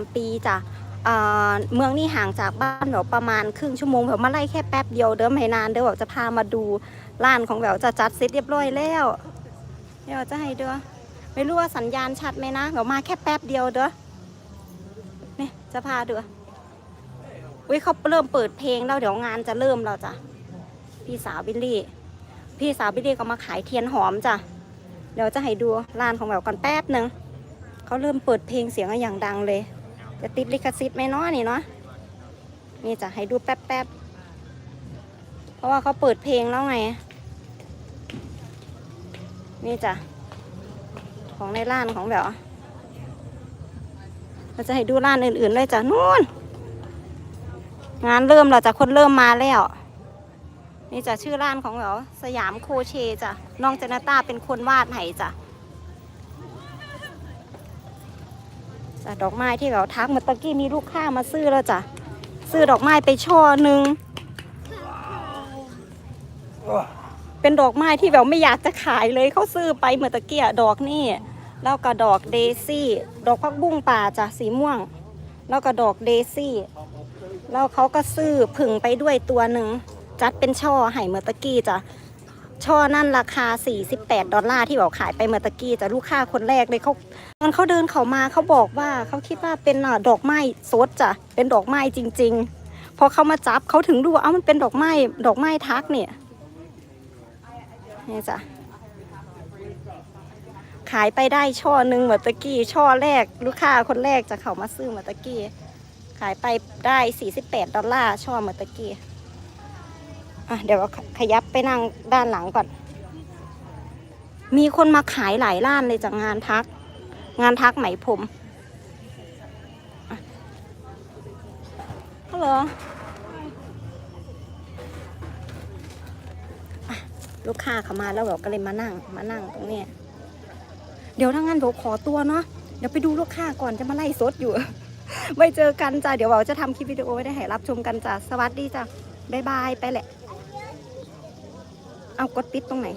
ำปีจ้ะเมืองนี่ห่างจากบ้านแบบประมาณครึ่งชั่วโมงแบบมาไล่แค่แป๊บเดียวเด้อไม่นานเด้อแบบจะพามาดูร้านของแบบจะจัดเสร็จเรียบร้อยแล้วเดี๋ยวจะให้เด้อไม่รู้ว่าสัญญาณชัดไหมนะแบบมาแค่แป๊บเดียวเด้อนี่จะพาเด้ออุ้ยเขาเริ่มเปิดเพลงแล้วเดี๋ยวงานจะเริ่มแล้วจ้ะพี่สาวบิลลี่ พี่สาวบิลลี่ก็มาขายเทียนหอมจ้ะเดี๋ยวจะให้ดูร้านของแบบก่อนแป๊บหนึ่งเขาเริ่มเปิดเพลงเสียงอย่างดังเลย จะติดลิขสิทธิ์ไหมเนาะนี่เนาะนี่จะให้ดูแป๊บๆ เพราะว่าเขาเปิดเพลงแล้วไง นี่จ้ะ ของในร้านของแบบเราจะให้ดูร้านอื่นๆเลยจ้ะนู่น งานเริ่มแล้วจ้ะคนเริ่มมาแล้ว นี่จ้ะชื่อร้านของแบบสยามโคเชจ้ะน้องเจนาต้าเป็นคนวาดให้จ้ะ จ้ะดอกไม้ที่เราทักเมื่อตะกี้มีลูกค้ามาซื้อแล้วจ้ะซื้อดอกไม้ไปช่อหนึ่งเป็นดอกไม้ที่แบบไม่อยากจะขายเลยเขาซื้อไปเมื่อตะกี้ดอกนี่แล้วก็ดอกเดซี่ ดอกพักบุ้งป่าจ้ะสีม่วง แล้วก็ดอกเดซี่แล้วเขาก็ซื้อผึ่งไปด้วยตัวหนึ่งจัดเป็นช่อให้เมื่อตะกี้จ้ะ ช่อนั่นราคา 48 ดอลลาร์ที่บอกขายไปเมื่อตะกี้จ้ะลูกค้าคนแรกเลยเขาตอนเขาเดินเขามาเขาบอกว่าเขาคิดว่าเป็นดอกไม้สดจ้ะเป็นดอกไม้จริง ๆ พอเขามาจับเขาถึงดูว่าเอ้ามันเป็นดอกไม้ดอกไม้ทักเนี่ยนี่จ้ะขายไปได้ช่อหนึ่งเมือตะกี้ช่อแรกลูกค้าคนแรกจะเขามาซื้อเมือตะกี้ขายไปได้ 48 ดอลลาร์ช่อเมือตะกี้ อะเดี๋ยวขยับไปนั่งด้านหลังก่อน มีคนมาขายหลายร้านเลยจากงานทัก งานทักไหมผมฮัลโหลลูกค้าเขามาแล้วเราก็เลยมานั่ง มานั่งตรงนี้ เดี๋ยวถ้างั้นเดี๋ยวขอตัวเนาะ เดี๋ยวไปดูลูกค้าก่อนจะมาไล่สดอยู่ ไว้เจอกันจ้ะ เดี๋ยวเราจะทำคลิปวิดีโอไว้ได้ให้รับชมกันจ้ะ สวัสดีจ้ะ บ๊ายบาย ไปแหละ เอากดปิดตรงไหน